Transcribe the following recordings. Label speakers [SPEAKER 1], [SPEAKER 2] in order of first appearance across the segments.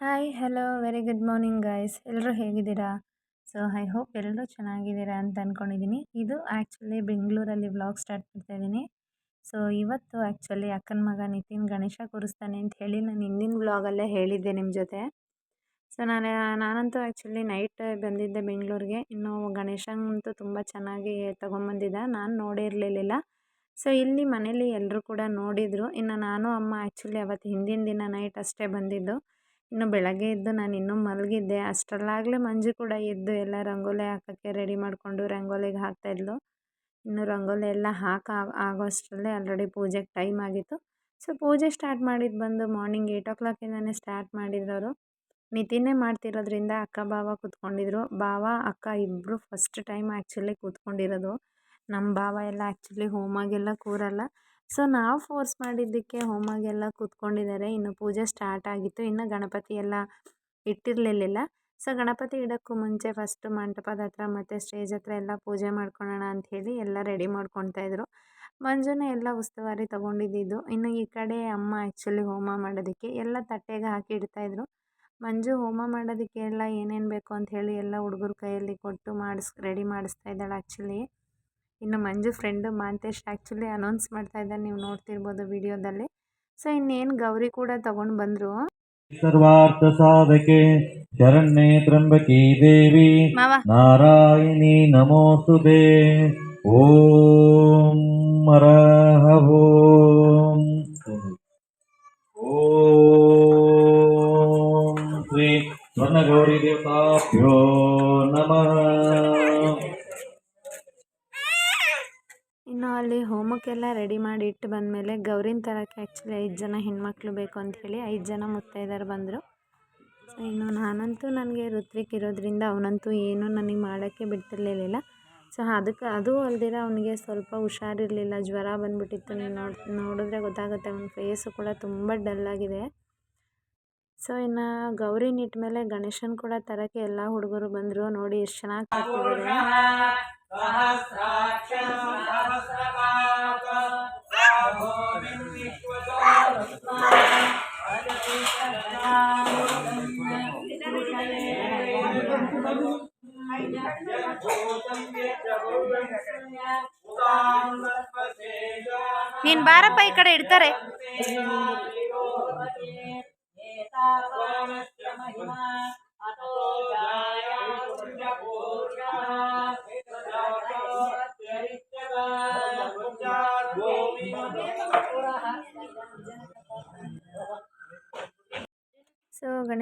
[SPEAKER 1] Hi hello very good morning guys ಎಲ್ಲರೂ ಹೇಗಿದ್ದೀರಾ? So I hope ಎಲ್ಲರೂ ಚೆನ್ನಾಗಿದ್ದೀರಾ ಅಂತ ಅಂದ್ಕೊಂಡಿದ್ದೀನಿ ಇದು ಆ್ಯಕ್ಚುಲಿ ಬೆಂಗಳೂರಲ್ಲಿ ವ್ಲಾಗ್ ಸ್ಟಾರ್ಟ್ ಮಾಡ್ತಾ ಇದ್ದೀನಿ ಸೊ ಇವತ್ತು ಆ್ಯಕ್ಚುಲಿ ಅಕ್ಕನ ಮಗ ನಿತಿನ್ ಗಣೇಶ ಕೂರಿಸ್ತಾನೆ ಅಂತ ಹೇಳಿ ನಾನು ಹಿಂದಿನ ವ್ಲಾಗಲ್ಲೇ ಹೇಳಿದ್ದೆ ನಿಮ್ಮ ಜೊತೆ. ಸೊ ನಾನು, ನಾನಂತೂ ಆ್ಯಕ್ಚುಲಿ ನೈಟ್ ಬಂದಿದ್ದೆ ಬೆಂಗಳೂರಿಗೆ. ಇನ್ನು ಗಣೇಶಂಗಂತೂ ತುಂಬ ಚೆನ್ನಾಗಿ ತೊಗೊಂಬಂದಿದ್ದ. ನಾನು ನೋಡೇ ಇರಲಿಲ್ಲ ಸೊ ಇಲ್ಲಿ ಮನೇಲಿ ಎಲ್ಲರೂ ಕೂಡ ನೋಡಿದರು. ಇನ್ನು ನಾನು, ಅಮ್ಮ ಆ್ಯಕ್ಚುಲಿ ಅವತ್ತು ಹಿಂದಿನ ದಿನ ನೈಟ್ ಅಷ್ಟೇ ಬಂದಿದ್ದು. ಇನ್ನು ಬೆಳಗ್ಗೆ ಎದ್ದು ನಾನು ಇನ್ನೂ ಮಲಗಿದ್ದೆ. ಅಷ್ಟರಲ್ಲಾಗಲೇ ಮಂಜು ಕೂಡ ಎದ್ದು ಎಲ್ಲ ರಂಗೋಲಿ ಹಾಕೋಕ್ಕೆ ರೆಡಿ ಮಾಡಿಕೊಂಡು ರಂಗೋಲಿಗೆ ಹಾಕ್ತಾಯಿದ್ಲು ಇನ್ನು ರಂಗೋಲಿ ಎಲ್ಲ ಹಾಕಿ ಆಗೋ ಅಷ್ಟರಲ್ಲೇ ಆಲ್ರೆಡಿ ಪೂಜೆಗೆ ಟೈಮ್ ಆಗಿತ್ತು. ಸೊ ಪೂಜೆ ಸ್ಟಾರ್ಟ್ ಮಾಡಿದ್ದು ಬಂದು ಮಾರ್ನಿಂಗ್ ಏಯ್ಟ್ ಓ ಕ್ಲಾಕಿಂದನೇ ಸ್ಟಾರ್ಟ್ ಮಾಡಿದ್ರವರು ನಿತಿನೇ ಮಾಡ್ತಿರೋದ್ರಿಂದ ಅಕ್ಕ, ಭಾವ ಕೂತ್ಕೊಂಡಿದ್ರು. ಬಾವ ಅಕ್ಕ ಇಬ್ಬರು ಫಸ್ಟ್ ಟೈಮ್ ಆ್ಯಕ್ಚುಲಿ ಕೂತ್ಕೊಂಡಿರೋದು. ನಮ್ಮ ಭಾವ ಎಲ್ಲ ಆ್ಯಕ್ಚುಲಿ ಹೋಮಾಗೆಲ್ಲ ಕೂರಲ್ಲ. ಸೊ, ನಾವು ಫೋರ್ಸ್ ಮಾಡಿದ್ದಕ್ಕೆ ಹೋಮಾಗೆಲ್ಲ ಕೂತ್ಕೊಂಡಿದ್ದಾರೆ. ಇನ್ನು ಪೂಜೆ ಸ್ಟಾರ್ಟ್ ಆಗಿತ್ತು. ಇನ್ನು ಗಣಪತಿ ಎಲ್ಲ ಇಟ್ಟಿರಲಿಲ್ಲ ಸೊ, ಗಣಪತಿ ಇಡೋಕ್ಕೂ ಮುಂಚೆ ಫಸ್ಟ್ ಮಂಟಪದ ಹತ್ರ ಮತ್ತು ಸ್ಟೇಜ್ ಹತ್ರ ಎಲ್ಲ ಪೂಜೆ ಮಾಡ್ಕೊಳ್ಳೋಣ ಅಂಥೇಳಿ ಎಲ್ಲ ರೆಡಿ ಮಾಡ್ಕೊಳ್ತಾ ಇದ್ರು. ಮಂಜುನೇ ಎಲ್ಲ ಉಸ್ತುವಾರಿ ತೊಗೊಂಡಿದ್ದು ಇನ್ನು ಈ ಕಡೆ ಅಮ್ಮ ಆ್ಯಕ್ಚುಲಿ ಹೋಮ ಮಾಡೋದಕ್ಕೆ ಎಲ್ಲ ತಟ್ಟೆಗೆ ಹಾಕಿ ಇಡ್ತಾಯಿದ್ರು ಮಂಜು ಹೋಮ ಮಾಡೋದಕ್ಕೆ ಎಲ್ಲ ಏನೇನು ಬೇಕು ಅಂತ ಹೇಳಿ ಎಲ್ಲ ಹುಡುಗರ ಕೈಯಲ್ಲಿ ಕೊಟ್ಟು ಮಾಡಿಸ್ ರೆಡಿ ಮಾಡಿಸ್ತಾ ಇದ್ದಾಳೆ ಆ್ಯಕ್ಚುಲಿ ಇನ್ನು Manju friend Mantesh actually announce ಮಾಡ್ತಾ ಇದ್ದಾರೆ ನೀವು ನೋಡ್ತಿರ್ಬೋದು ವಿಡಿಯೋದಲ್ಲಿ. ಸೊ ಇನ್ನೇನು ಗೌರಿ ಕೂಡ ತಗೊಂಡು ಬಂದರು.
[SPEAKER 2] ಸರ್ವಾರ್ಥ ಸಾಧಕೆ ಶರಣ್ಯೇ ತ್ರಂಬಕಿ ದೇವಿ. ನಾರಾಯಣಿ ನಮೋಸ್ತುತೆ ಓಂ ಮರಹೋ ಓಂ ಓಂ ಶ್ರೀ ಸ್ವರ್ಣಗೌರಿ ದೇವತಾಭ್ಯೋ ನಮಃ
[SPEAKER 1] ಇನ್ನು ಅಲ್ಲಿ ರೆಡಿ ಮಾಡಿ ಇಟ್ಟು ಬಂದಮೇಲೆ ಗೌರಿನ ತರಕ್ಕೆ ಆ್ಯಕ್ಚುಲಿ ಐದು ಜನ ಹೆಣ್ಮಕ್ಳು ಬೇಕು ಅಂಥೇಳಿ ಐದು ಜನ ಮುತ್ತೈದೆಯರು ಬಂದರು. ಸೊ ಇನ್ನು ನಾನಂತೂ ನನಗೆ ಋತ್ವಿಕ್ ಇರೋದ್ರಿಂದ ಅವನಂತೂ ಏನೂ ನನಗೆ ಮಾಡೋಕ್ಕೆ ಬಿಡ್ತಿರ್ಲಿಲ್ಲ ಸೊ ಅದಕ್ಕೆ ಅದು ಅಲ್ದಿರ ಅವನಿಗೆ ಸ್ವಲ್ಪ ಹುಷಾರಿರಲಿಲ್ಲ ಜ್ವರ ಬಂದುಬಿಟ್ಟಿತ್ತು. ನೀವು ನೋಡಿ ನೋಡಿದ್ರೆ ಗೊತ್ತಾಗುತ್ತೆ ಅವನ ಫೇಸು ಕೂಡ ತುಂಬ ಡಲ್ಲಾಗಿದೆ ಸೊ ಇನ್ನು ಗೌರಿನ ಇಟ್ಟ ಮೇಲೆ ಗಣೇಶನ ಕೂಡ ತರೋಕ್ಕೆ ಎಲ್ಲ ಹುಡುಗರು ಬಂದರು. ನೋಡಿ ಎಷ್ಟು ಚೆನ್ನಾಗಿ ತರ್ತಿದ್ದಾರೆ ನೀನು ಬಾರಪ್ಪ ಈ ಕಡೆ ಇಡ್ತಾರೆ ಸೊ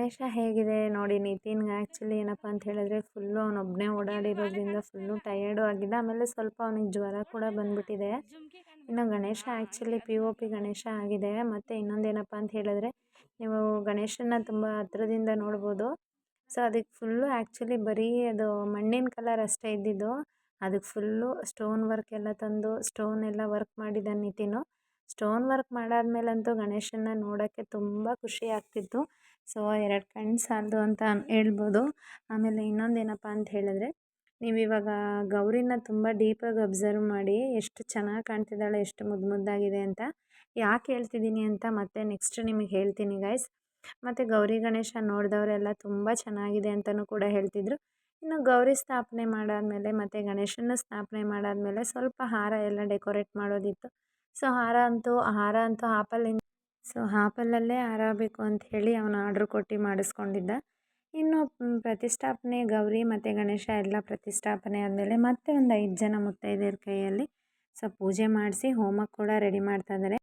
[SPEAKER 1] ಗಣೇಶ ಹೇಗಿದೆ ನೋಡಿ ನಿತಿನ್ಗೆ ಆ್ಯಕ್ಚುಲಿ ಏನಪ್ಪ ಅಂತ ಹೇಳಿದ್ರೆ ಫುಲ್ಲು ಅವನೊಬ್ಬನೇ ಓಡಾಡಿರೋದ್ರಿಂದ ಫುಲ್ಲು ಟಯರ್ಡು ಆಗಿದ್ದ ಆಮೇಲೆ ಸ್ವಲ್ಪ ಅವನಿಗೆ ಜ್ವರ ಕೂಡ ಬಂದ್ಬಿಟ್ಟಿದೆ. ಇನ್ನು Ganesha actually P O P Ganesha ಆಗಿದೆ. ಮತ್ತು ಇನ್ನೊಂದೇನಪ್ಪ ಅಂತ ಹೇಳಿದ್ರೆ ನೀವು ಗಣೇಶನ ತುಂಬ ಹತ್ರದಿಂದ ನೋಡ್ಬೋದು. ಸೊ ಅದಕ್ಕೆ ಫುಲ್ಲು ಆ್ಯಕ್ಚುಲಿ ಬರೀ ಅದು ಮಣ್ಣಿನ ಕಲರ್ ಅಷ್ಟೇ ಇದ್ದಿದ್ದು. ಅದಕ್ಕೆ ಫುಲ್ಲು ಸ್ಟೋನ್ ವರ್ಕ್ ಎಲ್ಲ ತಂದು ಸ್ಟೋನ್ ಎಲ್ಲ ವರ್ಕ್ ಮಾಡಿದ ನಿತಿನು. ಸ್ಟೋನ್ ವರ್ಕ್ ಮಾಡಾದ್ಮೇಲಂತೂ ಗಣೇಶನ ನೋಡೋಕ್ಕೆ ತುಂಬ ಖುಷಿ ಆಗ್ತಿತ್ತು. ಸೊ, ಎರಡು ಕಣ್ಣು ಸಾಲದು ಅಂತ ಹೇಳ್ಬೋದು. ಆಮೇಲೆ ಇನ್ನೊಂದು ಏನಪ್ಪ ಅಂತ ಹೇಳಿದ್ರೆ, ನೀವು ಇವಾಗ ಗೌರಿನ ತುಂಬ ಡೀಪಾಗಿ ಅಬ್ಸರ್ವ್ ಮಾಡಿ, ಎಷ್ಟು ಚೆನ್ನಾಗಿ ಕಾಣ್ತಿದ್ದಾಳೆ, ಎಷ್ಟು ಮುದ್ದು ಮುದ್ದಾಗಿದೆ ಅಂತ ಯಾಕೆ ಹೇಳ್ತಿದ್ದೀನಿ ಅಂತ ಮತ್ತೆ ನೆಕ್ಸ್ಟ್ ನಿಮಗೆ ಹೇಳ್ತೀನಿ ಗೈಸ್ ಮತ್ತು ಗೌರಿ ಗಣೇಶ ನೋಡಿದವರೆಲ್ಲ ತುಂಬ ಚೆನ್ನಾಗಿದೆ ಅಂತಲೂ ಕೂಡ ಹೇಳ್ತಿದ್ರು. ಇನ್ನು ಗೌರಿ ಸ್ಥಾಪನೆ ಮಾಡಾದಮೇಲೆ ಮತ್ತು ಗಣೇಶನ ಸ್ಥಾಪನೆ ಮಾಡಾದಮೇಲೆ ಸ್ವಲ್ಪ ಹಾರ ಎಲ್ಲ ಡೆಕೋರೇಟ್ ಮಾಡೋದಿತ್ತು. ಸೊ, ಹಾರ ಅಂತೂ ಹಾರ ಅಂತೂ ಆಪಲ್ಲಿಂದ ಸೊ ಹಾರಬೇಕು ಅಂತ ಹೇಳಿ ಅವನು ಆರ್ಡ್ರ್ ಕೊಟ್ಟು ಮಾಡಿಸ್ಕೊಂಡಿದ್ದ. ಇನ್ನು ಪ್ರತಿಷ್ಠಾಪನೆ, ಗೌರಿ ಮತ್ತು ಗಣೇಶ ಎಲ್ಲ ಪ್ರತಿಷ್ಠಾಪನೆ ಆದಮೇಲೆ ಮತ್ತೆ ಒಂದು ಐದು ಜನ ಮುತ್ತೈದೆಯರ ಕೈಯಲ್ಲಿ ಸೊ ಪೂಜೆ ಮಾಡಿಸಿ ಹೋಮಕ್ಕೆ ಕೂಡ ರೆಡಿ ಮಾಡ್ತಾ ಇದ್ದಾರೆ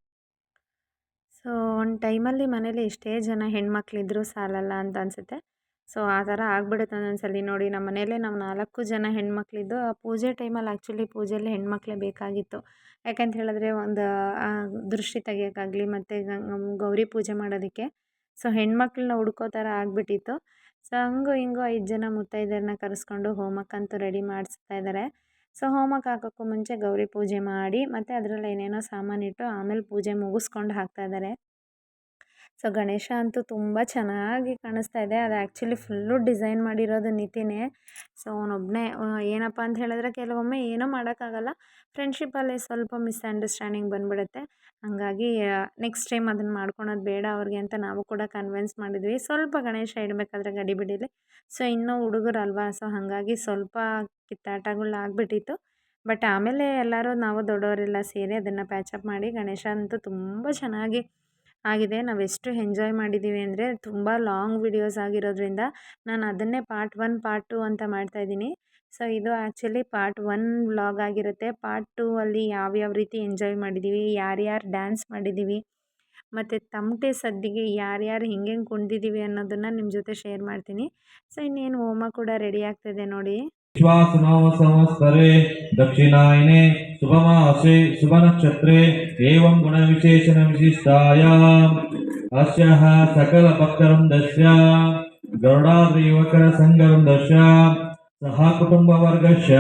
[SPEAKER 1] ಸೊ ಒಂದು ಟೈಮಲ್ಲಿ ಮನೇಲಿ ಎಷ್ಟೇ ಜನ ಹೆಣ್ಮಕ್ಳಿದ್ರು ಸಾಲಲ್ಲ ಅಂತ ಅನಿಸುತ್ತೆ. ಸೊ ಆ ಥರ ಆಗ್ಬಿಡುತ್ತೆ ಒಂದೊಂದ್ಸಲಿ ನೋಡಿ ನಮ್ಮ ಮನೇಲೆ ನಾವು ನಾಲ್ಕು ಜನ ಹೆಣ್ಮಕ್ಳಿದ್ದು, ಆ ಪೂಜೆ ಟೈಮಲ್ಲಿ ಆ್ಯಕ್ಚುಲಿ ಪೂಜೆಯಲ್ಲಿ ಹೆಣ್ಮಕ್ಳೇ ಬೇಕಾಗಿತ್ತು. ಯಾಕಂತ ಹೇಳಿದ್ರೆ ಒಂದು ದೃಷ್ಟಿ ತೆಗಿಯೋಕ್ಕಾಗಲಿ ಮತ್ತು ಗೌರಿ ಪೂಜೆ ಮಾಡೋದಕ್ಕೆ. ಸೊ ಹೆಣ್ಮಕ್ಳನ್ನ ಹುಡ್ಕೋ ಥರ ಆಗಿಬಿಟ್ಟಿತ್ತು. ಸೊ ಹಂಗು ಹಿಂಗು ಐದು ಜನ ಮುತ್ತೈದೆಯರನ್ನ ಕರೆಸ್ಕೊಂಡು ಹೋಮಕ್ಕಂತೂ ರೆಡಿ ಮಾಡಿಸ್ತಾ ಇದ್ದಾರೆ ಸೊ ಹೋಮಕ್ಕೆ ಹಾಕೋಕ್ಕೂ ಮುಂಚೆ ಗೌರಿ ಪೂಜೆ ಮಾಡಿ, ಮತ್ತು ಅದರಲ್ಲಿ ಏನೇನೋ ಸಾಮಾನಿಟ್ಟು ಆಮೇಲೆ ಪೂಜೆ ಮುಗಿಸ್ಕೊಂಡು ಹಾಕ್ತಾ ಇದ್ದಾರೆ ಸೊ ಗಣೇಶ ಅಂತೂ ತುಂಬ ಚೆನ್ನಾಗಿ ಕಾಣಿಸ್ತಾ ಇದೆ. ಅದು ಆ್ಯಕ್ಚುಲಿ ಫುಲ್ಲು ಡಿಸೈನ್ ಮಾಡಿರೋದು ನಿತಿನೇ. ಸೊ ಅವನೊಬ್ಬನೇ ಏನಪ್ಪ ಅಂತ ಹೇಳಿದ್ರೆ ಕೆಲವೊಮ್ಮೆ ಏನೂ ಮಾಡೋಕ್ಕಾಗಲ್ಲ. ಫ್ರೆಂಡ್ಶಿಪ್ಪಲ್ಲಿ ಸ್ವಲ್ಪ ಮಿಸ್ಅಂಡರ್ಸ್ಟ್ಯಾಂಡಿಂಗ್ ಬಂದ್ಬಿಡುತ್ತೆ. ಹಾಗಾಗಿ ನೆಕ್ಸ್ಟ್ ಟೈಮ್ ಅದನ್ನು ಮಾಡ್ಕೊಳೋದು ಬೇಡ ಅವ್ರಿಗೆ ಅಂತ ನಾವು ಕೂಡ ಕನ್ವಿನ್ಸ್ ಮಾಡಿದ್ವಿ. ಸ್ವಲ್ಪ ಗಣೇಶ ಇಡಬೇಕಾದ್ರೆ ಗಡಿಬಿಡಿಲಿ ಸೊ ಇನ್ನೂ ಹುಡುಗರಲ್ವಾ? ಸೊ ಹಾಗಾಗಿ ಸ್ವಲ್ಪ ಕಿತ್ತಾಟಗಳು ಆಗಿಬಿಟ್ಟಿತ್ತು. ಬಟ್ ಆಮೇಲೆ ಎಲ್ಲರೂ ನಾವು ದೊಡ್ಡವರೆಲ್ಲ ಸೇರಿ ಅದನ್ನು ಪ್ಯಾಚಪ್ ಮಾಡಿ ಗಣೇಶ ಅಂತೂ ತುಂಬ ಚೆನ್ನಾಗಿ ಆಗಿದೆ. ನಾವು ಎಷ್ಟು ಎಂಜಾಯ್ ಮಾಡಿದ್ದೀವಿ ಅಂದರೆ ತುಂಬ ಲಾಂಗ್ ವಿಡಿಯೋಸ್ ಆಗಿರೋದ್ರಿಂದ ನಾನು ಅದನ್ನೇ ಪಾರ್ಟ್ ಒನ್ ಪಾರ್ಟ್ ಟು ಅಂತ ಮಾಡ್ತಾಯಿದ್ದೀನಿ ಸೊ ಇದು ಆ್ಯಕ್ಚುಲಿ ಪಾರ್ಟ್ ಒನ್ ವ್ಲಾಗ್ ಆಗಿರುತ್ತೆ. ಪಾರ್ಟ್ ಟೂ ಅಲ್ಲಿ ಯಾವ್ಯಾವ ರೀತಿ ಎಂಜಾಯ್ ಮಾಡಿದ್ದೀವಿ ಯಾರ್ಯಾರು ಡ್ಯಾನ್ಸ್ ಮಾಡಿದ್ದೀವಿ ಮತ್ತು ತಮಟೆ ಸದ್ದಿಗೆ ಯಾರ್ಯಾರು ಹಿಂಗೆಂಗೆ ಕುಂಡಿದ್ದೀವಿ ಅನ್ನೋದನ್ನು ನಿಮ್ಮ ಜೊತೆ ಶೇರ್ ಮಾಡ್ತೀನಿ. ಸೊ ಇನ್ನೇನು ಹೋಮ ಕೂಡ ರೆಡಿ ಆಗ್ತಿದೆ ನೋಡಿ.
[SPEAKER 2] ದಕ್ಷಿಣಾಯನೇ शुभमासे शुभनक्षत्रे एवं गुणविशेषण विशिष्टायाम् अस्याः सकलभक्तवृन्दस्य गरुडाद्रियुवकरसङ्घवृन्दस्य सह कुटुम्बवर्गस्य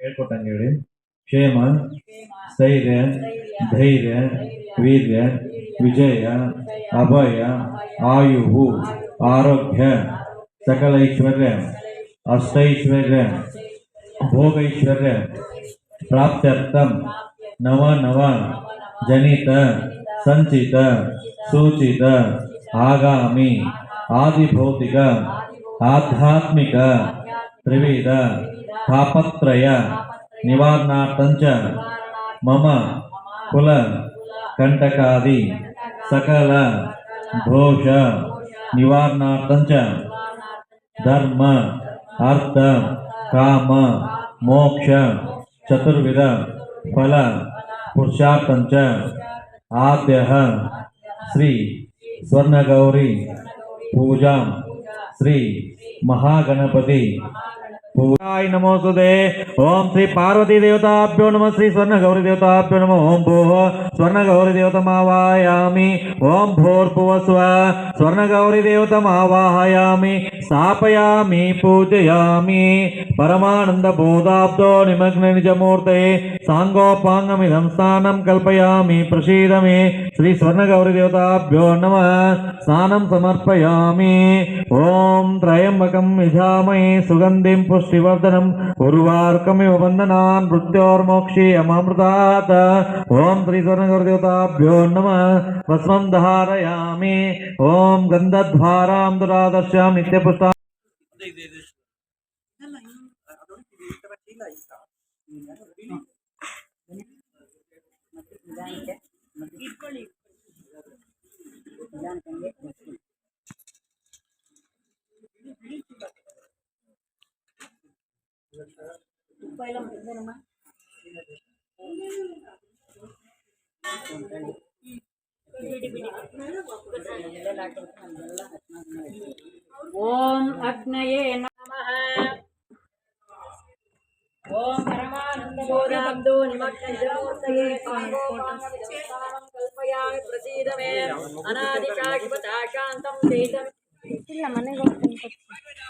[SPEAKER 2] ಹೇಳ್ಕೊಟ್ಟಂಗೆ ಹೇಳಿ ಕ್ಷೇಮ ಸ್ಥೈರ್ಯ ಧೈರ್ಯ ವೀರ್ಯ ವಿಜಯ ಅಭಯ ಆಯು ಆರೋಗ್ಯ ಸಕಲ ಐಶ್ವರ್ಯ ಅಷ್ಟೈಶ್ವರ್ಯ ಭೋಗೈಶ್ವರ್ಯ प्राप्त्यर्थम नव नव जनित, संचित, सूचित, आगामी, आदिभौतिक, आध्यात्मिक, त्रिविध, तापत्रय, निवारणार्थञ्च, मम, कुल कंटकादि सकल दोष निवारणार्थञ्च, धर्म, अर्थ, काम, मोक्ष ಚತುರ್ವಿಧ ಫಲ ಪುರುಷಾರ್ಥಂಚ ಆದ್ಯ ಶ್ರೀ ಸ್ವರ್ಣಗೌರಿ ಪೂಜಾ ಶ್ರೀ ಮಹಾಗಣಪತಿ నమోస్తుదే ఓం శ్రీ పార్వతీ దేవతాభ్యో నమ. శ్రీ స్వర్ణ గౌరీ దేవతాభ్యో నమ. ఓం భూ స్వర్ణ గౌరీ దేవతమావాయామి ఓం భూర్భువస్వ స్వర్ణ గౌరీ దేవతమావాహయామి స్థాపయామి పూజయామి. పరమానంద బోధాబ్దో నిమగ్న నిజమూర్తే. సాంగోపాంగమిదం స్నానం కల్పయామి ప్రసీదమే. శ్రీ స్వర్ణ గౌరీ దేవతాభ్యో నమ. స్నానం సమర్పయామి. ఓం త్రయంబకం విజామయే సుగంధిం పుష్ప शिवर्धनम उर्वाकमेव वंदना ओं ओम त्रिसर्गदेवताभ्यो नम। भस्म धारयामि। ओम गंधद्वारां दुरादर्शां नित्यपुष्टां
[SPEAKER 3] ಇಟ್ಕೊಳ್ಳಿ ओम अग्नये नमः। ओम परमानंदो
[SPEAKER 1] निमग्नजलोत्तये कल्पयामि प्रसीदमे।
[SPEAKER 3] अनादिकाशिपताशान्तं देहि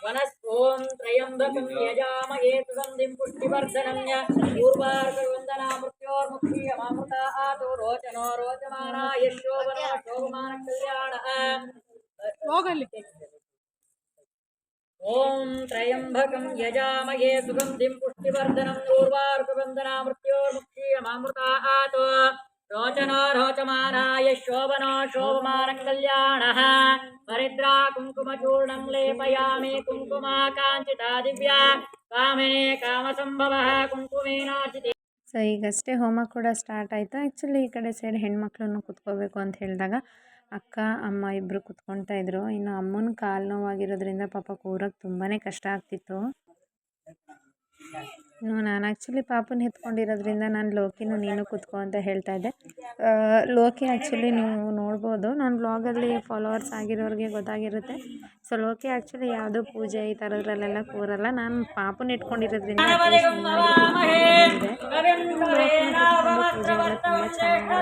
[SPEAKER 3] वनस्पोन् त्रयम्बकं यजामहे सुगन्धिं पुष्टिवर्धनं य पूर्वार्कवन्दना मृत्योर्मुक्षीयमामृता आतो रोचनो रोचमानाय शोभनो शोभमानकल्याणः ॐ त्रयम्बकं यजामहे सुगन्धिं पुष्टिवर्धनं पूर्वार्कवन्दना मृत्योर्मुक्षीयमामृता आतो ರೋಚನೋ ರೋಚಮಾನಾಯ ಶೋಭನೋ ಶೋಭಮಾನ ಕಲ್ಯಾಣ ಪರಿದ್ರಾ ಕುಂಕುಮಚೂರ್ಣಂ ಲೇಪಯಾಮಿ ಕುಂಕುಮಾ ಕಾಂಚಿತಾ ದಿವ್ಯಾ ಕಾಮಿನೇ ಕಾಮಸಂಭವ ಕುಂಕುಮೇನಾಚಿತೆ
[SPEAKER 1] ಸೊ ಈಗಷ್ಟೇ ಹೋಮ ಕೂಡ ಸ್ಟಾರ್ಟ್ ಆಯಿತು. ಆ್ಯಕ್ಚುಲಿ ಈ ಕಡೆ ಸೈಡ್ ಹೆಣ್ಮಕ್ಳನ್ನು ಕುತ್ಕೋಬೇಕು ಅಂತ ಹೇಳಿದಾಗ, ಅಕ್ಕ, ಅಮ್ಮ ಇಬ್ಬರು ಕುತ್ಕೊಳ್ತಾ ಇದ್ರು. ಇನ್ನು ಅಮ್ಮನ ಕಾಲು ನೋವಾಗಿರೋದ್ರಿಂದ ಪಾಪ ಕೂರಕ್ಕೆ ತುಂಬಾ ಕಷ್ಟ ಆಗ್ತಿತ್ತು. ನಾನು ಆ್ಯಕ್ಚುಲಿ ಪಾಪನ ಎತ್ಕೊಂಡಿರೋದ್ರಿಂದ ನಾನು ಲೋಕಿನೂ ನೀನು ಕುತ್ಕೊ ಅಂತ ಹೇಳ್ತಾ ಇದ್ದೆ. ಲೋಕಿ ಆ್ಯಕ್ಚುಲಿ ನೀವು ನೋಡ್ಬೋದು ನಾನು ಬ್ಲಾಗಲ್ಲಿ ಫಾಲೋವರ್ಸ್ ಆಗಿರೋರಿಗೆ ಗೊತ್ತಾಗಿರುತ್ತೆ. ಸೊ ಲೋಕಿ ಆ್ಯಕ್ಚುಲಿ ಯಾವುದೋ ಪೂಜೆ ಈ ಥರದ್ರಲ್ಲೆಲ್ಲ ಕೂರಲ್ಲ. ನಾನು ಪಾಪನ ಇಟ್ಕೊಂಡಿರೋದ್ರಿಂದ. ಪೂಜೆ ತುಂಬ ಚೆನ್ನಾಗಿ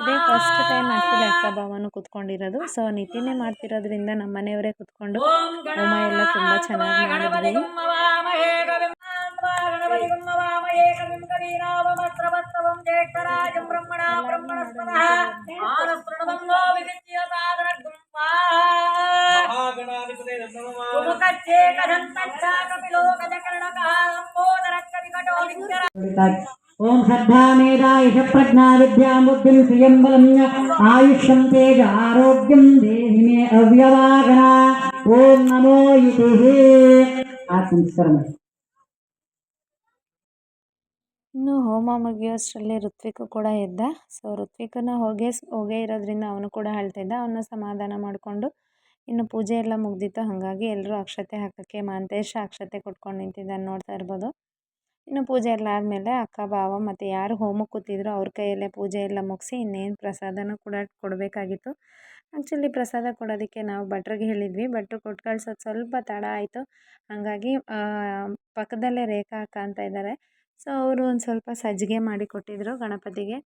[SPEAKER 1] ಇದೇ ಫಸ್ಟ್ ಟೈಮ್ ಆ್ಯಕ್ಚುಲಿ ಅಕ್ಕ ಭಾವನು ಕೂತ್ಕೊಂಡಿರೋದು ಸೊ ನಿತಿನೇ ಮಾಡ್ತಿರೋದ್ರಿಂದ ನಮ್ಮ ಮನೆಯವರೇ ಕುತ್ಕೊಂಡು ಅಮ್ಮ ಎಲ್ಲ ತುಂಬ ಚೆನ್ನಾಗಿ ಮಾಡಿದ್ವಿ
[SPEAKER 3] ಕಾಲಂಬೋದರ ಕವಿ ತಚ್ಚಾ ब्रह्मणा ब्रह्मणस्पदः आनस्तृणवं नो विविच्य सागरगुं
[SPEAKER 2] ಮಹಾಗಣಾಧಿಪತಿ ನಮಃ
[SPEAKER 3] सुमुखच्छेकदन्तच्छा कपिलो गजकर्णकः लम्बोदरकविकटो विद्यरा
[SPEAKER 4] ओम श्रद्धा मेधा यश प्रज्ञा विद्या बुद्धिं श्रियं बलं आयुष्यं तेज आरोग्यं देहि मे अव्यवागणा ओम नमो इति आत्मस्मरण
[SPEAKER 1] ಇನ್ನು ಹೋಮ ಮುಗಿಯೋಷ್ಟರಲ್ಲಿ ಋತ್ವಿಕ್ ಕೂಡ ಎದ್ದ ಸೊ ಋತ್ವಿಕನ ಹೋಗೇ ಹೋಗೇ ಇರೋದ್ರಿಂದ ಅವನು ಕೂಡ ಅಳ್ತಿದ್ದ ಅವನ್ನ ಸಮಾಧಾನ ಮಾಡಿಕೊಂಡು ಇನ್ನು ಪೂಜೆ ಎಲ್ಲ ಮುಗ್ದಿತ್ತು ಹಾಗಾಗಿ ಎಲ್ಲರೂ ಅಕ್ಷತೆ ಹಾಕೋಕ್ಕೆ ಮಾಂತೇಶ ಅಕ್ಷತೆ ಕೊಟ್ಕೊಂಡು ನಿಂತಿದ್ದಾನೆ ನೋಡ್ತಾ ಇರ್ಬೋದು ಇನ್ನು ಪೂಜೆ ಎಲ್ಲ ಆದಮೇಲೆ ಅಕ್ಕ, ಭಾವ ಮತ್ತು ಯಾರು ಹೋಮಕ್ಕೆ ಕೂತಿದ್ರು ಅವ್ರ ಕೈಯಲ್ಲೇ ಪೂಜೆ ಎಲ್ಲ ಮುಗಿಸಿ ಇನ್ನೇನು ಪ್ರಸಾದನೂ ಕೂಡ ಕೊಡಬೇಕಾಗಿತ್ತು. ಆ್ಯಕ್ಚುಲಿ ಪ್ರಸಾದ ಕೊಡೋದಕ್ಕೆ ನಾವು ಭಟ್ರಿಗೆ ಹೇಳಿದ್ವಿ. ಭಟ್ರು ಕೊಟ್ಟು ಕಳ್ಸೋದು ಸ್ವಲ್ಪ ತಡ ಆಯಿತು. ಹಾಗಾಗಿ ಪಕ್ಕದಲ್ಲೇ ರೇಖಾ ಅಕ್ಕ ಅಂತ ಇದ್ದಾರೆ. ಸೊ ಅವರು ಒಂದು ಸ್ವಲ್ಪ ಸಜ್ಜಿಗೆ ಮಾಡಿ ಕೊಟ್ಟಿದ್ದರು ಗಣಪತಿಗೆ.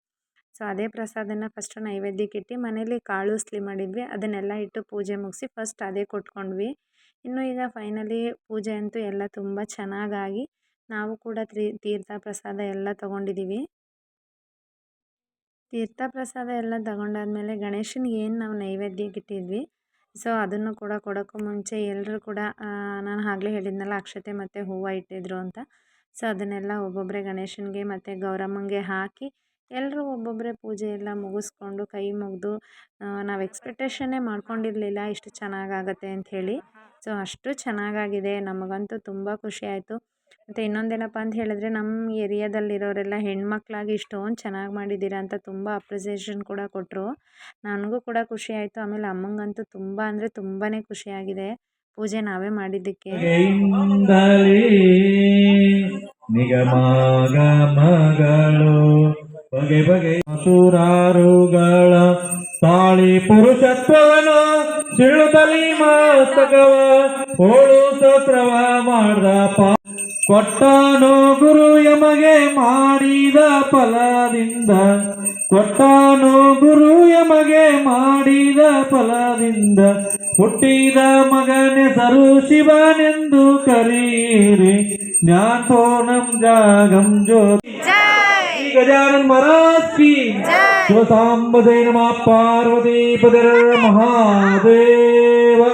[SPEAKER 1] ಸೊ ಅದೇ ಪ್ರಸಾದನ ಫಸ್ಟು ನೈವೇದ್ಯಕ್ಕೆ ಇಟ್ಟು ಮನೇಲಿ ಕಾಳು ಉಸ್ಲಿ ಮಾಡಿದ್ವಿ. ಅದನ್ನೆಲ್ಲ ಇಟ್ಟು ಪೂಜೆ ಮುಗಿಸಿ ಫಸ್ಟ್ ಅದೇ ಕೊಟ್ಕೊಂಡ್ವಿ. ಇನ್ನು ಈಗ ಫೈನಲಿ ಪೂಜೆ ಅಂತೂ ಎಲ್ಲ ತುಂಬ ಚೆನ್ನಾಗಾಗಿ ನಾವು ಕೂಡ ತ್ರಿ ತೀರ್ಥ ಪ್ರಸಾದ ಎಲ್ಲ ತೊಗೊಂಡಿದ್ದೀವಿ ತೀರ್ಥ ಪ್ರಸಾದ ಎಲ್ಲ ತಗೊಂಡಾದ್ಮೇಲೆ ಗಣೇಶನಿಗೆ ಏನು ನಾವು ನೈವೇದ್ಯಕ್ಕೆ ಇಟ್ಟಿದ್ವಿ. ಸೊ ಅದನ್ನು ಕೂಡ ಕೊಡೋಕ್ಕೂ ಮುಂಚೆ ಎಲ್ಲರೂ ಕೂಡ ನಾನು ಆಗಲೇ ಹೇಳಿದ್ನಲ್ಲ ಅಕ್ಷತೆ ಮತ್ತು ಹೂವು ಇಟ್ಟಿದ್ರು ಅಂತ. ಸೊ ಅದನ್ನೆಲ್ಲ ಒಬ್ಬೊಬ್ಬರೇ ಗಣೇಶನಿಗೆ ಮತ್ತು ಗೌರಮ್ಮಂಗೆ ಹಾಕಿ ಎಲ್ಲರೂ ಒಬ್ಬೊಬ್ಬರೇ ಪೂಜೆ ಎಲ್ಲ ಮುಗಿಸ್ಕೊಂಡು ಕೈ ಮುಗಿದು ನಾವು ಎಕ್ಸ್ಪೆಕ್ಟೇಷನ್ನೇ ಮಾಡ್ಕೊಂಡಿರಲಿಲ್ಲ ಇಷ್ಟು ಚೆನ್ನಾಗಾಗತ್ತೆ ಅಂಥೇಳಿ ಸೊ ಅಷ್ಟು ಚೆನ್ನಾಗಾಗಿದೆ. ನಮಗಂತೂ ತುಂಬ ಖುಷಿ ಆಯಿತು. ಮತ್ತು ಇನ್ನೊಂದೇನಪ್ಪ ಅಂತ ಹೇಳಿದ್ರೆ ನಮ್ಮ ಏರಿಯಾದಲ್ಲಿರೋರೆಲ್ಲ ಹೆಣ್ಮಕ್ಳಾಗಿ ಇಷ್ಟೊಂದು ಚೆನ್ನಾಗಿ ಮಾಡಿದ್ದೀರಾ ಅಂತ ತುಂಬ ಅಪ್ರಿಸಿಯೇಷನ್ ಕೂಡ ಕೊಟ್ಟರು ನನಗೂ ಕೂಡ ಖುಷಿ ಆಯಿತು. ಆಮೇಲೆ ಅಮ್ಮಂಗಂತೂ ತುಂಬ ಅಂದರೆ ತುಂಬಾ ಖುಷಿಯಾಗಿದೆ ಪೂಜೆ ನಾವೇ ಮಾಡಿದ್ದಕ್ಕೆ.
[SPEAKER 2] ಬಗೆ ಬಗೆ ತಾಳಿ ಮಾಸ್ತಕವ ಹೋಳು ಸತ್ರವ ಮಾಡ್ದ ಕೊಟ್ಟಾನು ಗುರು ಯಮಗೆ ಮಾಡಿದ ಫಲದಿಂದ. ಕೊಟ್ಟನು ಗುರು ಯಮಗೆ ಮಾಡಿದ ಫಲದಿಂದ. ಹುಟ್ಟಿದ ಮಗನೆಸರು ಶಿವನೆಂದು ಕರೀರಿ. ಜ್ಞಾನಪೋನಂ ಜಾಗಂ ಜ್ಯೋತಿ. ಗಜಾನನ್ ಮಹಾರಾಜ್ ಕಿ. ಜೈ! ನಮ ಪಾರ್ವತಿ ಪದರ ಮಹಾದೇವ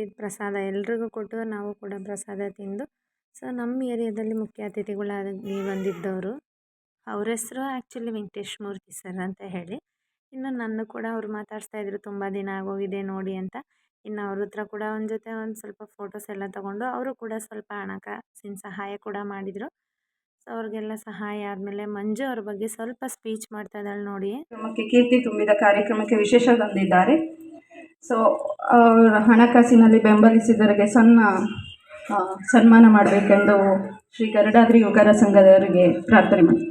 [SPEAKER 1] ಇಟ್ಟಿದ್ದ ಪ್ರಸಾದ ಎಲ್ರಿಗೂ ಕೊಟ್ಟು ನಾವು ಕೂಡ ಪ್ರಸಾದ ತಿಂದು ಸೊ ನಮ್ಮ ಏರಿಯಾದಲ್ಲಿ ಮುಖ್ಯ ಅತಿಥಿಗಳಾಗಿ ಬಂದಿದ್ದವರು. ಅವ್ರ ಹೆಸರು ಆ್ಯಕ್ಚುಲಿ ವೆಂಕಟೇಶ್ ಮೂರ್ತಿ ಸರ್ ಅಂತ ಹೇಳಿ. ಇನ್ನು ನನ್ನ ಕೂಡ ಅವ್ರು ಮಾತಾಡಿಸ್ತಾ ಇದ್ರು, ತುಂಬ ದಿನ ಆಗೋಗಿದೆ ನೋಡಿ ಅಂತ. ಇನ್ನು ಅವ್ರ ಹತ್ರ ಕೂಡ ಒಂದು ಜೊತೆ ಒಂದು ಸ್ವಲ್ಪ ಫೋಟೋಸ್ ಎಲ್ಲ ತಗೊಂಡು ಅವರು ಕೂಡ ಸ್ವಲ್ಪ ಹಣಕಾಸಿನ ಸಹಾಯ ಕೂಡ ಮಾಡಿದರು. ಸೊ ಅವ್ರಿಗೆಲ್ಲ ಸಹಾಯ ಆದಮೇಲೆ ಮಂಜು ಅವ್ರ ಬಗ್ಗೆ ಸ್ವಲ್ಪ ಸ್ಪೀಚ್ ಮಾಡ್ತಾ ಇದ್ದಾಳೆ ನೋಡಿ.
[SPEAKER 5] ಕೀರ್ತಿ ತುಂಬಿದ ಕಾರ್ಯಕ್ರಮಕ್ಕೆ ವಿಶೇಷ ತಂದಿದ್ದಾರೆ. ಸೊ ಹಣಕಾಸಿನಲ್ಲಿ ಬೆಂಬಲಿಸಿದವರಿಗೆ ಸಣ್ಣ ಸನ್ಮಾನ ಮಾಡಬೇಕೆಂದು ಶ್ರೀ ಗರುಡಾದ್ರಿ ಯುವಕರ ಸಂಘದವರಿಗೆ ಪ್ರಾರ್ಥನೆ ಮಾಡಿ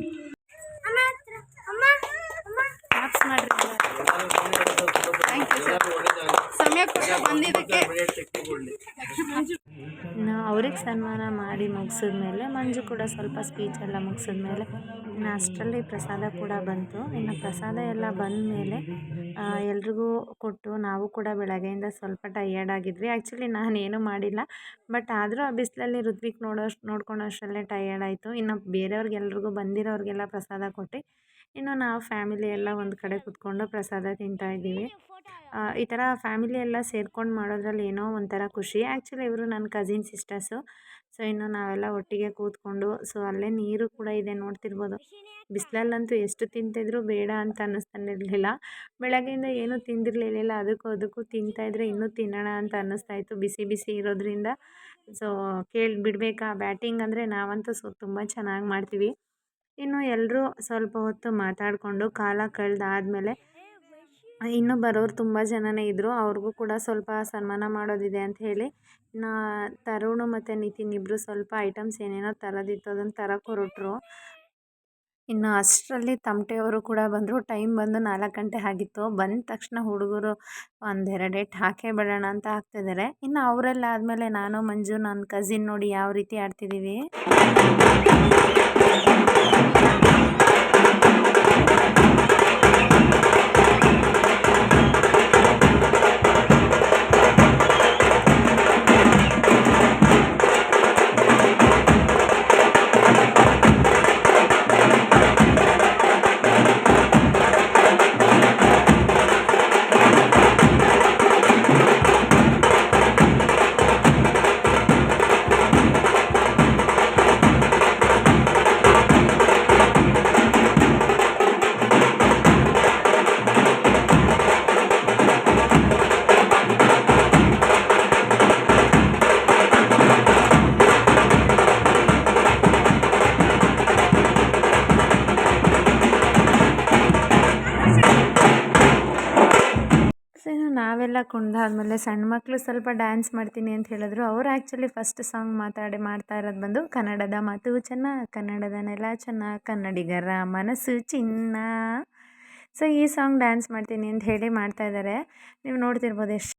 [SPEAKER 1] ಇನ್ನು ಅವ್ರಿಗೆ ಸನ್ಮಾನ ಮಾಡಿ ಮುಗಿಸಿದ್ಮೇಲೆ ಮಂಜು ಕೂಡ ಸ್ವಲ್ಪ ಸ್ಪೀಚ್ ಎಲ್ಲ ಮುಗಿಸಿದ್ಮೇಲೆ ಇನ್ನು ಅಷ್ಟರಲ್ಲಿ ಪ್ರಸಾದ ಕೂಡ ಬಂತು. ಇನ್ನು ಪ್ರಸಾದ ಎಲ್ಲ ಬಂದ ಮೇಲೆ ಎಲ್ರಿಗೂ ಕೊಟ್ಟು ನಾವು ಕೂಡ ಬೆಳಗ್ಗೆಯಿಂದ ಸ್ವಲ್ಪ ಟಯರ್ಡ್ ಆಗಿದ್ವಿ. ಆ್ಯಕ್ಚುಲಿ ನಾನೇನು ಮಾಡಿಲ್ಲ ಬಟ್ ಆದರೂ ಆ ಬಿಸಿಲಲ್ಲಿ ಋತ್ವಿಕ್ ನೋಡೋಷ್ಟು ನೋಡ್ಕೊಳೋಷ್ಟರಲ್ಲೇ ಟಯರ್ಡ್ ಆಯಿತು. ಇನ್ನು ಬೇರೆಯವ್ರಿಗೆಲ್ರಿಗೂ ಬಂದಿರೋರಿಗೆಲ್ಲ ಪ್ರಸಾದ ಕೊಟ್ಟು ಇನ್ನು ನಾವು ಫ್ಯಾಮಿಲಿ ಎಲ್ಲ ಒಂದು ಕಡೆ ಕೂತ್ಕೊಂಡು ಪ್ರಸಾದ ತಿಂತಾ ಇದ್ದೀವಿ. ಈ ಥರ ಫ್ಯಾಮಿಲಿ ಎಲ್ಲ ಸೇರ್ಕೊಂಡು ಮಾಡೋದ್ರಲ್ಲಿ ಏನೋ ಒಂಥರ ಖುಷಿ. ಆ್ಯಕ್ಚುಲಿ ಇವರು ನನ್ನ ಕಸಿನ್ ಸಿಸ್ಟರ್ಸು ಸೊ ಇನ್ನು ನಾವೆಲ್ಲ ಒಟ್ಟಿಗೆ ಕೂತ್ಕೊಂಡು ಸೊ ಅಲ್ಲೇ ನೀರು ಕೂಡ ಇದೆ ನೋಡ್ತಿರ್ಬೋದು. ಬಿಸಿಲಲ್ಲಂತೂ ಎಷ್ಟು ತಿಂತಿದ್ರು ಬೇಡ ಅಂತ ಅನ್ನಿಸ್ತಾನಿರಲಿಲ್ಲ. ಬೆಳಗ್ಗೆಯಿಂದ ಏನೂ ತಿಂದಿರಲಿಲ್ಲ ಅದಕ್ಕೂ ಅದಕ್ಕೂ ತಿಂತಾಯಿದ್ರೆ ಇನ್ನೂ ತಿನ್ನೋಣ ಅಂತ ಅನ್ನಿಸ್ತಾ ಇತ್ತು. ಬಿಸಿ ಬಿಸಿ ಇರೋದ್ರಿಂದ. ಸೊ ಕೇಳಿ ಬಿಡಬೇಕಾ ಬ್ಯಾಟಿಂಗ್ ಅಂದರೆ ನಾವಂತೂ ಸೊ, ತುಂಬ ಚೆನ್ನಾಗಿ ಮಾಡ್ತೀವಿ. ಇನ್ನು ಎಲ್ಲರೂ ಸ್ವಲ್ಪ ಹೊತ್ತು ಮಾತಾಡಿಕೊಂಡು ಕಾಲ ಕಳೆದಾದ್ಮೇಲೆ, ಇನ್ನು ಬರೋರು ತುಂಬ ಜನನೇ ಇದ್ದರು ಅವ್ರಿಗೂ ಕೂಡ ಸ್ವಲ್ಪ ಸನ್ಮಾನ ಮಾಡೋದಿದೆ ಅಂತ ಹೇಳಿ, ನಾ, ತರುಣು ಮತ್ತು ನಿತಿನ್ ಇಬ್ಬರು ಸ್ವಲ್ಪ ಐಟಮ್ಸ್ ಏನೇನೋ ತರೋದಿತ್ತು, ಅದನ್ನು ತರಕ್ಕೆ ಹೊರಟರು ಇನ್ನು ಅಷ್ಟರಲ್ಲಿ ತಮಟೆಯವರು ಕೂಡ ಬಂದರು. ಟೈಮ್ ಬಂದು ನಾಲ್ಕು ಗಂಟೆ ಆಗಿತ್ತು. ಬಂದ ತಕ್ಷಣ ಹುಡುಗರು ಒಂದೆರಡು ಏಟ್ ಹಾಕೇ ಬಿಡೋಣ ಅಂತ ಹಾಕ್ತಿದ್ದಾರೆ ಇನ್ನು ಅವರೆಲ್ಲ ಆದಮೇಲೆ ನಾನು, ಮಂಜು ನನ್ನ ಕಸಿನ್ ನೋಡಿ ಯಾವ ರೀತಿ ಆಡ್ತಿದ್ದೀವಿ ನಾವೆಲ್ಲ ಕುಣ್ದಾದ್ಮೇಲೆ ಸಣ್ಣ ಮಕ್ಕಳು ಸ್ವಲ್ಪ ಡ್ಯಾನ್ಸ್ ಮಾಡ್ತೀನಿ ಅಂತ ಹೇಳಿದ್ರು, ಅವ್ರು ಆ್ಯಕ್ಚುಲಿ ಫಸ್ಟ್ ಸಾಂಗ್ ಮಾತಾಡಿ ಮಾಡ್ತಾ ಇರೋದು ಬಂದು ಕನ್ನಡದ ಮಾತು ಚೆನ್ನ, ಕನ್ನಡದ ನೆಲ ಚೆನ್ನ, ಕನ್ನಡಿಗರ ಮನಸ್ಸು ಚಿನ್ನ. ಸೊ ಈ ಸಾಂಗ್ ಡ್ಯಾನ್ಸ್ ಮಾಡ್ತೀನಿ ಅಂತ ಹೇಳಿ ಮಾಡ್ತಾ ಇದ್ದಾರೆ ನೀವು ನೋಡ್ತಿರ್ಬೋದು ಎಷ್ಟು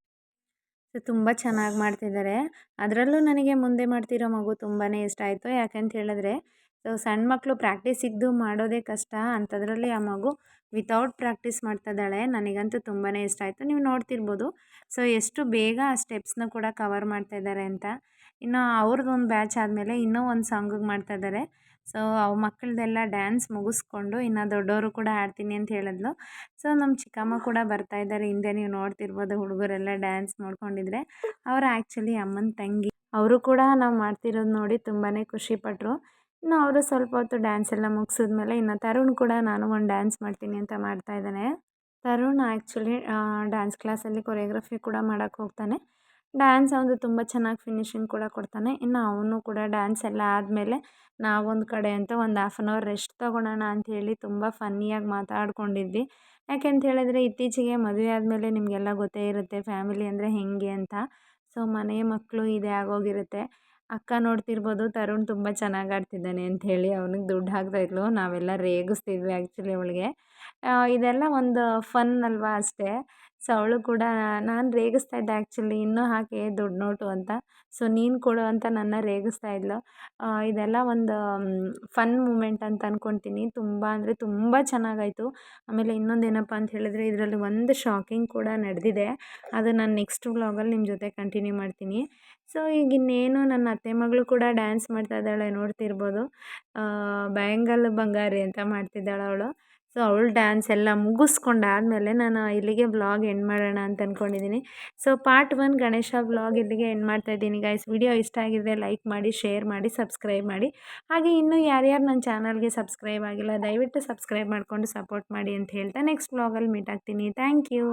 [SPEAKER 1] ಸೊ ತುಂಬ ಚೆನ್ನಾಗಿ ಮಾಡ್ತಿದ್ದಾರೆ ಅದರಲ್ಲೂ ನನಗೆ ಮುಂದೆ ಮಾಡ್ತಿರೋ ಮಗು ತುಂಬಾ ಇಷ್ಟ ಆಯಿತು. ಯಾಕಂತ ಹೇಳಿದ್ರೆ ಸೊ ಸಣ್ಣ ಮಕ್ಕಳು ಪ್ರಾಕ್ಟೀಸ್ ಇದ್ದು ಮಾಡೋದೇ ಕಷ್ಟ. ಅಂಥದ್ರಲ್ಲಿ ಆ ಮಗು ವಿತೌಟ್ ಪ್ರಾಕ್ಟೀಸ್ ಮಾಡ್ತಾ ಇದ್ದಾಳೆ ನನಗಂತೂ ತುಂಬಾ ಇಷ್ಟ ಆಯಿತು. ನೀವು ನೋಡ್ತಿರ್ಬೋದು. ಸೊ ಎಷ್ಟು ಬೇಗ ಆ ಸ್ಟೆಪ್ಸ್ನ ಕೂಡ ಕವರ್ ಮಾಡ್ತಾ ಇದ್ದಾರೆ ಅಂತ. ಇನ್ನು ಅವ್ರದ್ದು ಒಂದು ಬ್ಯಾಚ್ ಆದಮೇಲೆ ಇನ್ನೂ ಒಂದು ಸಾಂಗಿಗೆ ಮಾಡ್ತಾ ಇದ್ದಾರೆ. ಸೊ ಅವು ಮಕ್ಕಳದೆಲ್ಲ ಡ್ಯಾನ್ಸ್ ಮುಗಿಸ್ಕೊಂಡು ಇನ್ನು ದೊಡ್ಡವರು ಕೂಡ ಆಡ್ತೀನಿ ಅಂತ ಹೇಳಿದ್ಲು. ಸೊ ನಮ್ಮ ಚಿಕ್ಕಮ್ಮ ಕೂಡ ಬರ್ತಾ ಇದ್ದಾರೆ. ಹಿಂದೆ ನೀವು ನೋಡ್ತಿರ್ಬೋದು ಹುಡುಗರೆಲ್ಲ ಡ್ಯಾನ್ಸ್ ನೋಡ್ಕೊಂಡಿದ್ರೆ ಅವ್ರು ಆ್ಯಕ್ಚುಲಿ ಅಮ್ಮನ ತಂಗಿ. ಅವರು ಕೂಡ ನಾವು ಮಾಡ್ತಿರೋದು ನೋಡಿ ತುಂಬಾ ಖುಷಿಪಟ್ಟರು ಇನ್ನು ಅವರು ಸ್ವಲ್ಪ ಹೊತ್ತು ಡ್ಯಾನ್ಸ್ ಎಲ್ಲ ಮುಗಿಸಿದ್ಮೇಲೆ ಇನ್ನು ತರುಣ್ ಕೂಡ ನಾನು ಒಂದು ಡ್ಯಾನ್ಸ್ ಮಾಡ್ತೀನಿ ಅಂತ ಮಾಡ್ತಾ ಇದ್ದಾನೆ. ತರುಣ್ ಆ್ಯಕ್ಚುಲಿ ಡ್ಯಾನ್ಸ್ ಕ್ಲಾಸಲ್ಲಿ ಕೊರಿಯೋಗ್ರಫಿ ಕೂಡ ಮಾಡೋಕ್ಕೆ ಹೋಗ್ತಾನೆ. ಡ್ಯಾನ್ಸ್ ಅವನು ತುಂಬ ಚೆನ್ನಾಗಿ ಫಿನಿಶಿಂಗ್ ಕೂಡ ಕೊಡ್ತಾನೆ. ಇನ್ನು ಅವನು ಕೂಡ ಡ್ಯಾನ್ಸ್ ಎಲ್ಲ ಆದಮೇಲೆ ನಾವೊಂದು ಕಡೆ ಅಂತ ಒಂದು ಹಾಫ್ ಆನ್ ಅವರ್ ರೆಸ್ಟ್ ತೊಗೊಳೋಣ ಅಂಥೇಳಿ ತುಂಬ ಫನ್ನಿಯಾಗಿ ಮಾತಾಡ್ಕೊಂಡಿದ್ವಿ. ಯಾಕೆಂತ ಹೇಳಿದ್ರೆ ಇತ್ತೀಚೆಗೆ ಮದುವೆ ಆದಮೇಲೆ ನಿಮಗೆಲ್ಲ ಗೊತ್ತೇ ಇರುತ್ತೆ ಫ್ಯಾಮಿಲಿ ಅಂದರೆ ಹೇಗೆ ಅಂತ. ಸೊ ಮನೆ ಮಕ್ಕಳು ಇದೇ ಆಗೋಗಿರುತ್ತೆ. ಅಕ್ಕ ನೋಡ್ತಿರ್ಬೋದು, ತರುಣ್ ತುಂಬ ಚೆನ್ನಾಗಿ ಆಡ್ತಿದ್ದಾನೆ ಅಂತ ಹೇಳಿ ಅವ್ನಿಗೆ ದುಡ್ಡು ಹಾಕ್ತಾಯಿದ್ಲು ನಾವೆಲ್ಲ ರೇಗಿಸ್ತಿದ್ವಿ ಆ್ಯಕ್ಚುಲಿ ಅವಳಿಗೆ. ಇದೆಲ್ಲ ಒಂದು ಫನ್ ಅಲ್ವಾ ಅಷ್ಟೇ. ಸೊ ಅವಳು ಕೂಡ, ನಾನು ರೇಗಿಸ್ತಾ ಇದ್ದೆ ಆ್ಯಕ್ಚುಲಿ ಇನ್ನೂ ಹಾಕಿ ದುಡ್ಡು ನೋಟು ಅಂತ. ಸೊ ನೀನು ಕೊಡು ಅಂತ ನನ್ನ ರೇಗಿಸ್ತಾ ಇದ್ಲು. ಇದೆಲ್ಲ ಒಂದು ಫನ್ ಮೂಮೆಂಟ್ ಅಂತ ಅಂದ್ಕೊತೀನಿ ತುಂಬ ಅಂದರೆ ತುಂಬ ಚೆನ್ನಾಗಾಯಿತು. ಆಮೇಲೆ ಇನ್ನೊಂದು ಏನಪ್ಪ ಅಂತ ಹೇಳಿದ್ರೆ, ಇದರಲ್ಲಿ ಒಂದು ಶಾಕಿಂಗ್ ಕೂಡ ನಡೆದಿದೆ. ಅದು ನಾನು ನೆಕ್ಸ್ಟ್ ವ್ಲಾಗಲ್ಲಿ ನಿಮ್ಮ ಜೊತೆ ಕಂಟಿನ್ಯೂ ಮಾಡ್ತೀನಿ. ಸೊ ಈಗ ಇನ್ನೇನು, ನನ್ನ ಅತ್ತೆ ಮಗಳು ಕೂಡ ಡ್ಯಾನ್ಸ್ ಮಾಡ್ತಾ ಇದ್ದಾಳೆ, ನೋಡ್ತಿರ್ಬೋದು. ಬ್ಯಾಂಗಲ್ ಬಂಗಾರಿ ಅಂತ ಮಾಡ್ತಿದ್ದಾಳೆ ಅವಳು. ಸೊ ಅವಳು ಡ್ಯಾನ್ಸ್ ಎಲ್ಲ ಮುಗಿಸ್ಕೊಂಡಾದ್ಮೇಲೆ ನಾನು ಇಲ್ಲಿಗೆ ಬ್ಲಾಗ್ ಎಂಡ್ ಮಾಡೋಣ ಅಂತ ಅಂದ್ಕೊಂಡಿದ್ದೀನಿ so part one Ganesha blog ಇಲ್ಲಿಗೆ ಎಂಡ್ ಮಾಡ್ತಾ ಇದ್ದೀನಿ ಗೈಸ್ ವಿಡಿಯೋ ಇಷ್ಟ ಆಗಿದ್ರೆ ಲೈಕ್ ಮಾಡಿ ಶೇರ್ ಮಾಡಿ ಸಬ್ಸ್ಕ್ರೈಬ್ ಮಾಡಿ. ಹಾಗೆ ಇನ್ನೂ ಯಾರ್ಯಾರು ನನ್ನ ಚಾನಲ್ಗೆ ಸಬ್ಸ್ಕ್ರೈಬ್ ಆಗಿಲ್ಲ, ದಯವಿಟ್ಟು ಸಬ್ಸ್ಕ್ರೈಬ್ ಮಾಡಿಕೊಂಡು ಸಪೋರ್ಟ್ ಮಾಡಿ ಅಂತ ಹೇಳ್ತಾ ನೆಕ್ಸ್ಟ್ ಬ್ಲಾಗಲ್ಲಿ ಮೀಟ್ ಆಗ್ತೀನಿ. Thank you